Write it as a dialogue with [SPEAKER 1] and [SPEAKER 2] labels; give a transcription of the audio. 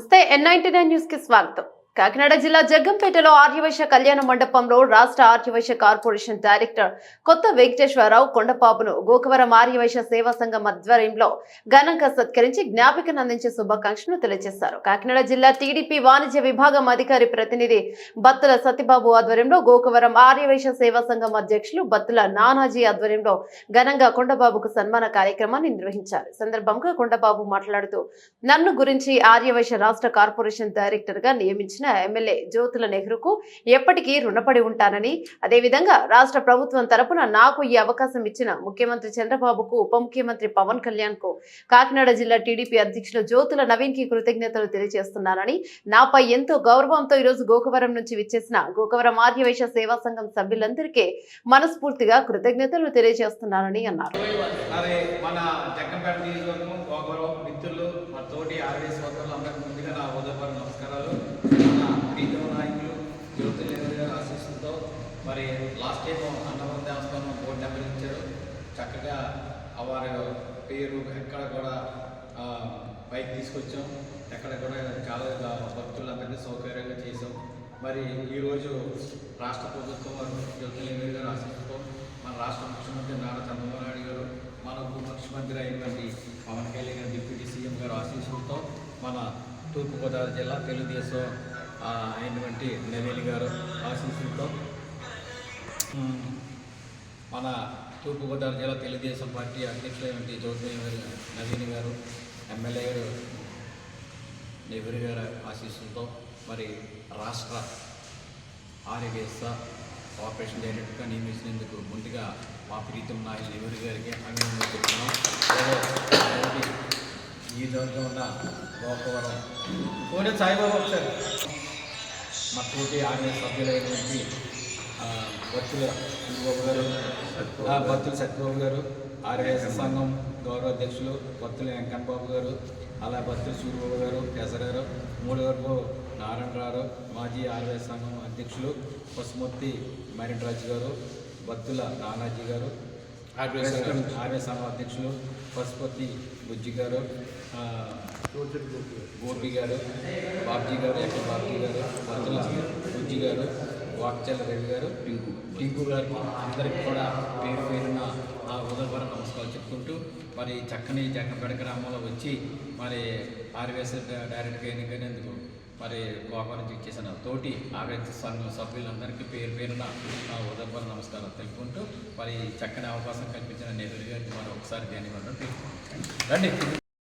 [SPEAKER 1] నమస్తే ఎన్ఐటీ న్యూస్కి స్వాగతం. కాకినాడ జిల్లా జగ్గంపేటలో ఆర్యవైశ్య కళ్యాణ మండపంలో రాష్ట్ర ఆర్యవైశ్య కార్పొరేషన్ డైరెక్టర్ కొత్త వెంకటేశ్వరరావు కొండపాపును గోకవరం ఆర్యవైశ్య సేవా సంఘం ఆధ్వర్యంలో ఘనంగా సత్కరించి జ్ఞాపికను అందించే శుభాకాంక్షలు తెలియజేశారు. కాకినాడ జిల్లా టీడీపీ వాణిజ్య విభాగం అధికారి ప్రతినిధి బత్తుల సతిబాబు ఆధ్వర్యంలో గోకవరం ఆర్యవైశ్య సేవా సంఘం అధ్యక్షులు బత్తుల నానాజీ ఆధ్వర్యంలో ఘనంగా కొండబాబుకు సన్మాన కార్యక్రమాన్ని నిర్వహించారు. సందర్భంగా కొండబాబు మాట్లాడుతూ నన్ను గురించి ఆర్యవైశ్య రాష్ట్ర కార్పొరేషన్ డైరెక్టర్గా నియమించిన ఎమ్మెల్యే జ్యోతుల నెహ్రూకు ఎప్పటికీ రుణపడి ఉంటానని అదేవిధంగా రాష్ట్ర ప్రభుత్వం తరపున నాకు ఈ అవకాశం ఇచ్చిన ముఖ్యమంత్రి చంద్రబాబుకు ఉప ముఖ్యమంత్రి పవన్ కళ్యాణ్కు కాకినాడ జిల్లా టీడీపీ అధ్యక్షులు జ్యోతుల నవీన్కి కృతజ్ఞతలు తెలియజేస్తున్నానని నాపై ఎంతో గౌరవంతో ఈరోజు గోకవరం నుంచి విచ్చేసిన గోకవరం ఆర్యవైశ్య సేవా సంఘం సభ్యులందరికీ మనస్ఫూర్తిగా కృతజ్ఞతలు తెలియజేస్తున్నానని అన్నారు.
[SPEAKER 2] మిత్రులు మా తోటి ఆర్వీ సోదరులు అందరికీ ముందుగా నా ఉదయపూర్వ నమస్కారాలు. వారి పేరు ఎక్కడ కూడా బైక్ పైకి తీసుకొచ్చాం. ఎక్కడ కూడా చాలా భక్తులందరినీ సౌకర్యంగా చేసాం మరి ఈరోజు రాష్ట్ర ప్రభుత్వం వారు జ్యోతిర్లింగ గారు ఆశీస్సుతో మన రాష్ట్ర ముఖ్యమంత్రి నారా చంద్రబాబు నాయుడు గారు మన ఉప ముఖ్యమంత్రి అయినటువంటి పవన్ కళ్యాణ్ గారు డిప్యూటీ సీఎం గారు ఆశీస్సులతో మన తూర్పుగోదావరి జిల్లా తెలుగుదేశం అయినటువంటి నవేలి గారు ఆశీస్సులతో మన తూర్పుగోదావరి జిల్లా తెలుగుదేశం పార్టీ అధ్యక్షులైనటువంటి జ్యోతి నవీన్ గారు ఎమ్మెల్యే గారు నెహ్రూ గారి ఆశీస్సులతో మరి రాష్ట్ర ఆర్యవేశ కార్పొరేషన్ డైరెక్టర్గా నియమించినందుకు ముందుగా మా ప్రీతం నాయకులు నెహ్రూ గారికి అభినందనలు చెప్తున్నాం ఈ దాంట్లో ఉన్న గోపవరం కోడే సాయిబాబా సార్ మా తోటి ఆర్మీ సభ్యులైనటువంటి భక్తుల చంద్రబాబు గారు ఆ, సత్యబాబు గారు ఆర్ఎస్ సంఘం గౌరవ అధ్యక్షులు భక్తుల వెంకన్న బాబు గారు అలా భక్తుల సూర్యబాబు గారు గారు మూడు వరకు నారాయణరావు మాజీ ఆర్ఎస్ సంఘం అధ్యక్షులు పసుమూర్తి మరినరాజు గారు భక్తుల నానాజీ గారు ఆర్ఎస్ సంఘం అధ్యక్షులు పశుపతి బుజ్జి గారు గోపి గారు బాబ్జీ గారు ఎక్కడ బాబ్జీ గారు భక్తుల బుజ్జి గారు వాక్చల్ రవి గారు పింకు పింకు గారికి అందరికి కూడా పేరు పేరున ఆ ఉదయపర నమస్కారాలు చెప్పుకుంటూ మరి చక్కని జగ్గంపేట గ్రామంలో వచ్చి మరి ఆర్వీఎస్ డైరెక్ట్గా ఎన్నికైనందుకు మరి గోపా నుంచి ఇచ్చేసిన తోటి ఆర్వీఎస్ సంఘం సభ్యులందరికీ పేరు పేరున ఆ ఉదయపర నమస్కారాలు తెలుపుకుంటూ మరి చక్కని అవకాశం కల్పించిన నెహ్రూ గారికి మరి ఒకసారి ధన్యవాదాలు రండి.